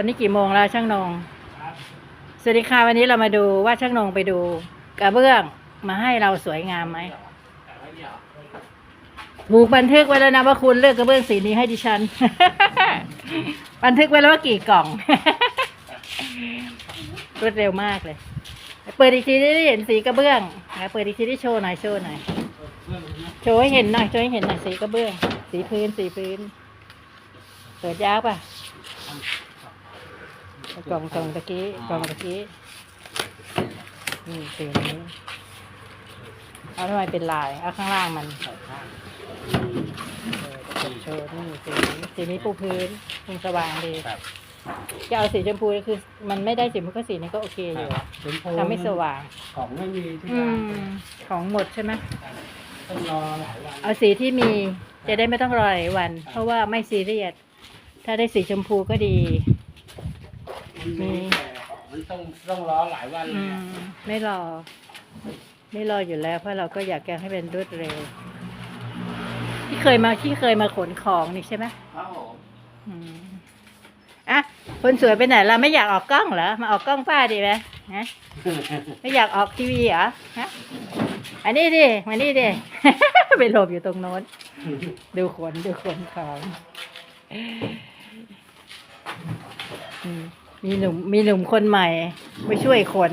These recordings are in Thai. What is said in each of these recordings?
อนนี้กี่โมงแล้วช่างนงสวัสดีค่ะวันนี้เรามาดูว่าช่างนงไปดูกระเบื้องมาให้เราสวยงามไหมถูกบันทึกไว้แล้วนะว่าคุณเลือกกระเบื้องสีนี้ให้ดิฉัน บันทึกไว้แล้วว่ากี่กล่อง รวดเร็วมากเลย เปิดอีกทีได้เห็นสีกระเบื้องนะเปิดอีกทีได้โชว์หน่อยโชว์หน่อยโชว์ให้เห็นหน่อยโชว์ให้เห็นหน่อยสีกระเบื้อง สีพื้นสีพื้น เปิดยากป่ะ กล่องกล่องตะกี้กล่องตะกี้นี่สีนี้เอาทำไมเป็นลายเอาข้างล่างมันเออโชว์นี่สีนี้สีนี้ปูพื้นมันสว่างดีครับจะเอาสีชมพูก็คือ มันไม่ได้สีมันก็สีนี้ก็โอเคอยู่ชมพูทำให้สว่าง ของไม่มีที่อืร้านมของหมดใช่ไหมต้องรอหลายวันเอาสีที่มีจะได้ไม่ต้องรอหลายวัน เพราะว่าไม่ซีเรียสถ้าได้สีชมพูก็ดี มันมีแต่ของมันต้องต้องรอหลายวันเลอืยอะมไม่รอ ไม่รออยู่แล้ว เพราะเราก็อยากแกให้เป็นรวดเร็ว ที่เคยมาที่เคยมาขนของนี่ใช่ไหมครับผมอืมอะคนสวยไปไหนเราไม่อยากออกกล้องเหรอมาออกกล้องป้าดีไหมฮะไม่อยากออกทีวีเหรอฮะอันนี้ดิมานี่ดิ ไปหลบอยู่ตรงโน้น ดูขนดูขนของอืม มีหนุ่มมีหนุ่มคนใหม่ไปช่วยขน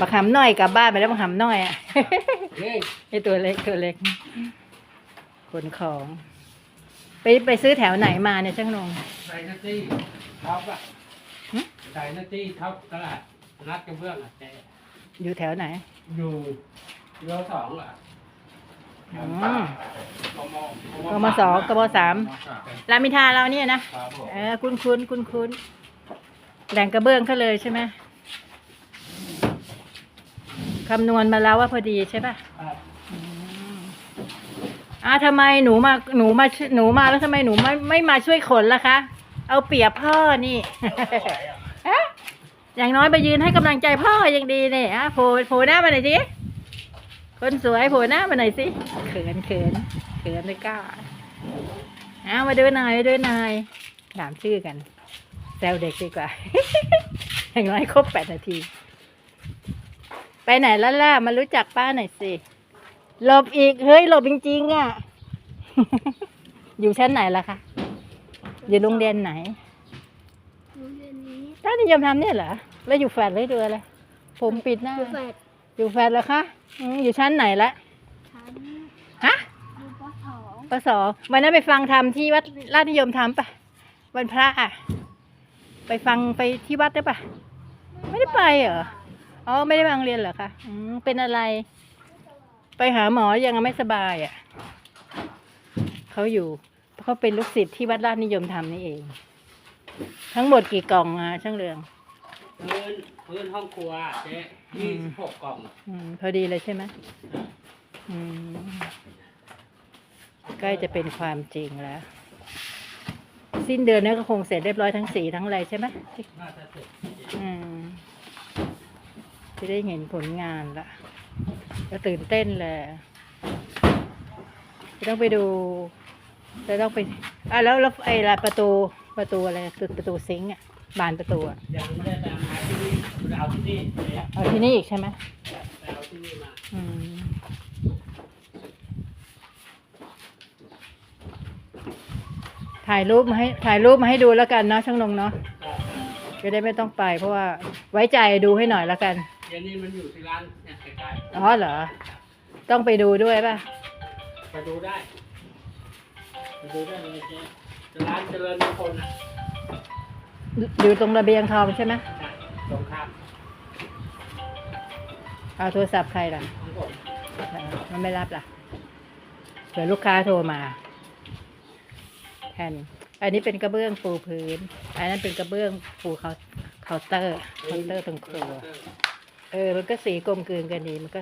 บักหำน้อยกลับบ้านไปแล้วบักหำน้อยอะ เฮ้ยไอตัวเล็กตัวเล็กขนของ ไปไปซื้อแถวไหนมาเนี่ยช่างนง ไดนาตี้ท็อปอะหึ ไดนาตี้ท็อปตลาดนัดกระเบื้องอะแต่อยู่แถวไหนอยู่โลสองอะอืม กมกมสองกมสามรามอินทราเราเนี่ยนะครับผมเออคุ้นคุ้นคุ้นคุ้นแหล่งกระเบื้องเขาเลยใช่ไหมคำนวณมาแล้วว่าพอดีใช่ป่ะครับอืมอ่าทำไมหนูมาหนูมาหนูมาแล้วทำไมหนูไม่ไม่มาช่วยขนล่ะคะ เอาเปรียบพ่อนี่ฮะอย่างน้อยไปยืนให้กำลังใจพ่อยังดีเนี่ยอะโผล่โผล่หน้ามาหน่อยสิ คนสวยโผล่หน้ามาหน่อยสิ เขินเขินเขินไม่กล้าเอามาดูหน่อยมาดูหน่อยถามชื่อกันแซวเด็กดีกว่า อย่างน้อยครบแปดนาที ไปไหนแล้วล่ะมารู้จักป้าหน่อยสิ หลบอีก เฮ้ย หลบจริงๆอะ อยู่ชั้นไหนล่ะคะ อยู่โรงเรียนไหนโรงเรียนนี้ต้านิยมทำเนี่ยเหรอ แล้วอยู่แฟลตหรือดูอะไร ผมปิดหน้าดูแฟด อยู่แฟลตเหรอคะอืมอยู่ชั้นไหนละชั้นฮะดูปสองปสองวันนั้นไปฟังทำที่วัดราชนิยมทำปะวันพระอะ ไปฟังไปที่วัดได้ปะไม่ได้ไปเหรออ๋อไม่ได้มาโรงเรียนเหรอคะอืมเป็นอะไร ไปหาหมอยังไม่สบายอะเขาอยู่เขาเป็นลูกศิษย์ที่วัดราชนิยมทำนี่เอง ทั้งหมดกี่กล่องอะช่างเรือง พื้นพื้นห้องครัวเจ๊ยี่สิบหกกล่องอืมพอดีเลยใช่ไหมอืมใกล้จะเป็นความจริงแล้ว สิ้นเดือนนี้ก็คงเสร็จเรียบร้อยทั้งสีทั้งอะไรใช่ไหมน่าจะเสร็จอืมจะได้เห็นผลงานละจะตื่นเต้นเลยจะต้องไปดูจะต้องไปอะแล้วแล้วไอ้ละประตูประตูอะไรคือประตูซิงค์อะ บานประตูอะยังไม่ได้ไปเอามาที่นี่ไปเอาที่นี่เจ๊เอาที่นี่อีกใช่ไหมไปเอาที่นี่มาอืมถ่ายรูปมาให้ถ่ายรูปมาให้ดูแล้วกันเนาะช่างนงเนาะจะได้ไม่ต้องไป เพราะว่าไว้ใจดูให้หน่อยแล้วกันเดี๋ยวนี้มันอยู่ที่ร้านเนี่ยใกล้อ๋อเหรอต้องไปดูด้วยป่ะๆไปดูได้ไปดูได้เลยเจ๊ร้านเจริญมงคล อะอยู่ตรงระเบียงทองใช่ไหมใช่ตรงข้ามเอาโทรศัพท์ใครล่ะของผมเออมันไม่รับล่ะเผื่อลูกค้าโทรมาแทนอันนี้เป็นกระเบื้องปูพื้น อันนั้นเป็นกระเบื้องปูเคาเคาน์เตอร์เคาน์เตอร์ตรงครัว เออ มันก็สีกลมกลืนกันดี มันก็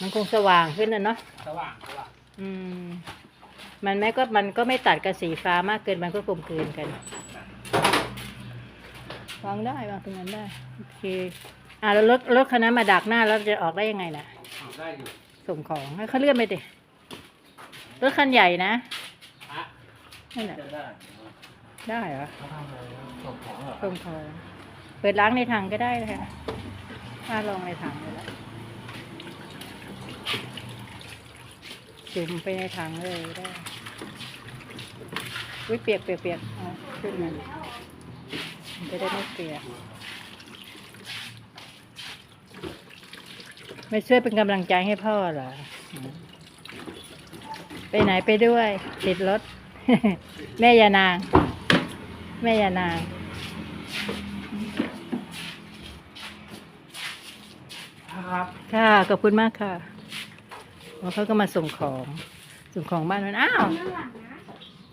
มันคงสว่างขึ้นนะเนาะ สว่างสว่างอืม มันแม้ก็มันก็ไม่ตัดกับสีฟ้ามากเกิน มันก็กลมกลืนกัน วางได้วางตรงนั้นได้ โอเค อะแล้วรถรถคันนั้นมาดักหน้าแล้วจะออกได้ยังไงน่ะออกได้อยู่ส่งของให้เขาเลื่อนไปดิรถคันใหญ่นะฮะนั่นแหละจะได้ได้เหรอเขาทำอะไรนะส่งของเหรอส่งของเปิดล้างในถังก็ได้เลยค่ะถ้าลองในถังเลยละจุ่มไปในถังเลยได้วิเปียกเปียกเปียกเอาขึ้นมา มันจะได้ไม่เปียกไม่ช่วยเป็นกำลังใจให้พ่อเหรออืมไปไหนไปด้วย ติดรถ แม่ยานาง แม่ยานาง ครับ ค่ะขอบคุณมากค่ะแล้วเขาก็มาส่งของ ส่งของบ้านมันอ้าวข้างหลังนะ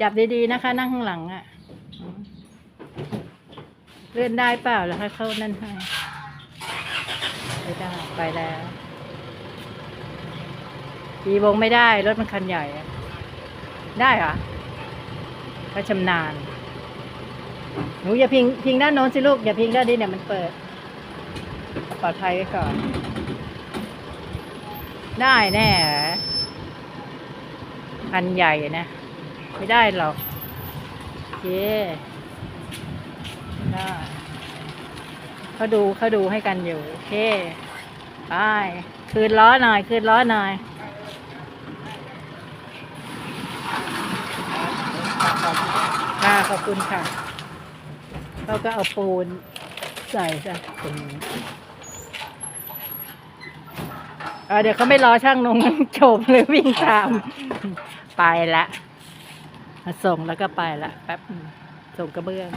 จับดีๆนะคะ นั่งข้างหลังอะ่ะอืม เลื่อนได้เปล่าแล้วให้เข้านั่นให้ไม่ได้ไปแล้วดีวงไม่ได้รถมันคันใหญ่ได้เหรอก็ชำนาญหนูอย่าพิงพิงด้านโน้นสิลูกอย่าพิงด้านนี้เนี่ยมันเปิดปลอดภัยไว้ก่อน ได้แน่อคันใหญ่นะ ไม่ได้หรอก โอเค ได้เขาดูเขาดูให้กันอยู่ โอเคไปคืนล้อหน่อย คืนล้อหน่อยค่ะขอบคุณค่ะเราก็เอาปูนใส่ซะตรงนี้เดี๋ยวเขาไม่รอช่างนงโฉบเลยวิ่งตาม ไปละ ส่งแล้วก็ไปละแป๊บส่งกระเบื้อง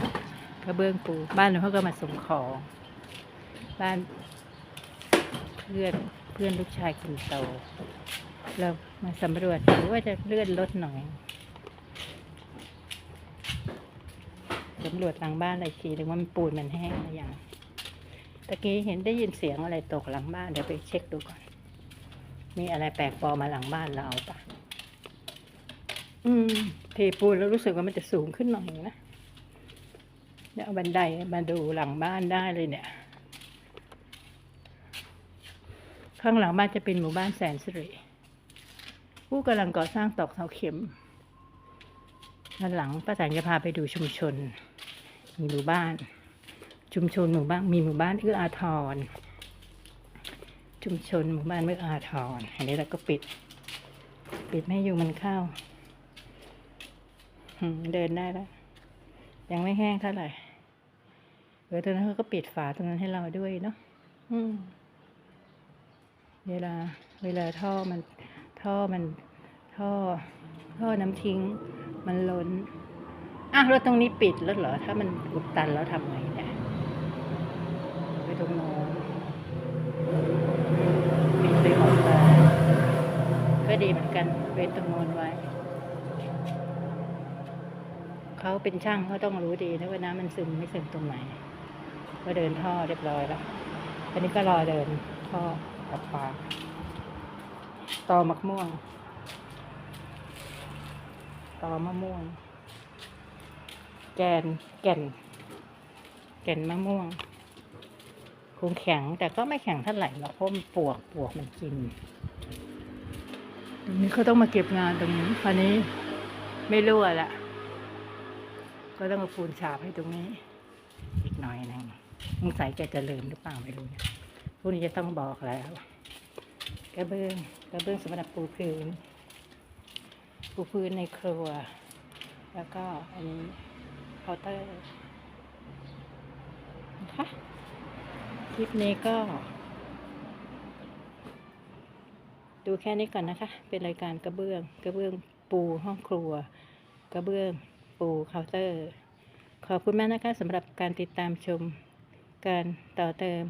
กระเบื้องปู บ้านเขาก็มาส่งของ บ้านเพื่อนเพื่อนลูกชายคนโตเรามาสำรวจดูว่าจะเลื่อนรถหน่อยสำรวจหลังบ้านอะไรทีหรือว่ามันปูนมันแห้งหรือยังตะกี้เห็นได้ยินเสียงอะไรตกหลังบ้านเดี๋ยวไปเช็คดูก่อน มีอะไรแปลกปลอมมาหลังบ้านเราเอาปะอืมเทปูนแล้วรู้สึกว่ามันจะสูงขึ้นหน่อยนะ เดี๋ยวเอาบันไดมาดูหลังบ้านได้เลยเนี่ย ข้างหลังบ้านจะเป็นหมู่บ้านแสนสิริผู้กำลังก่อสร้างตอกเสาเข็มด้านหลังป้าแตนจะพาไปดูชุมชน มีหมู่บ้าน ชุมชนหมู่บ้านมีหมู่บ้านเอื้ออาทร ชุมชนหมู่บ้านเอื้ออาทรอันนี้เราก็ปิด ปิดไม่ให้ยุงมันเข้าเดินได้แล้ว ยังไม่แห้งเท่าไหร่ เออตรงนั้นเขาก็ปิดฝาตรงนั้นให้เราด้วยเนาะอืมเวลา เวลาท่อมัน ท่อมัน ท่อ ท่อน้ำทิ้ง มันล้นอะแล้วตรงนี้ปิดแล้วเหรอ ถ้ามันอุดตันแล้วทำไงเนี่ยไปตรงโน้นปิดไปหมดเลยก็ดีเหมือนกันไปตรงโน้นไว้เขาเป็นช่างเขาต้องรู้ดีนะว่าน้ำมันซึมไม่ซึมตรงไหน ก็เดินท่อเรียบร้อยแล้วอันนี้ก็รอเดินท่อกับปลาตอมะม่วงตอมะม่วง แกนแก่น แก่นมะม่วงคงแข็งแต่ก็ไม่แข็งเท่าไหร่หรอกเพราะมันปวกปวกมันกินตรงนี้เขาต้องมาเก็บงานตรงนี้คราวนี้ไม่รั่วละก็ต้องเอาปูนฉาบให้ตรงนี้ อีกหน่อยหนึ่ง สงสัยแกจะลืมหรือเปล่าไม่รู้นะพวกนี้จะต้องบอกแล้วกระเบื้องกระเบื้องสำหรับปูพื้น ปูพื้นในครัว แล้วก็อันนี้เคาน์เตอร์นะคะคลิปนี้ก็ ดูแค่นี้ก่อนนะคะ เป็นรายการกระเบื้อง กระเบื้องปูห้องครัว กระเบื้องปูเคาน์เตอร์ ขอบคุณมากนะคะสำหรับการติดตามชม การต่อเติม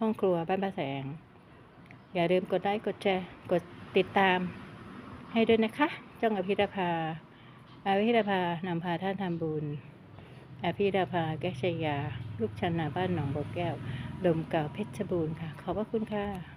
ห้องครัวบ้านประแสง อย่าลืมกดไลค์กดแชร์กดติดตาม ให้ด้วยนะคะจ้องอภิรภาอาภิรภานำพาท่านทำบุญอภิรภาแก้ชยา ลูกชันนาบ้านหนองบัวแก้วลมเก่าเพชรบูรณ์ค่ะ ขอบพระคุณค่ะ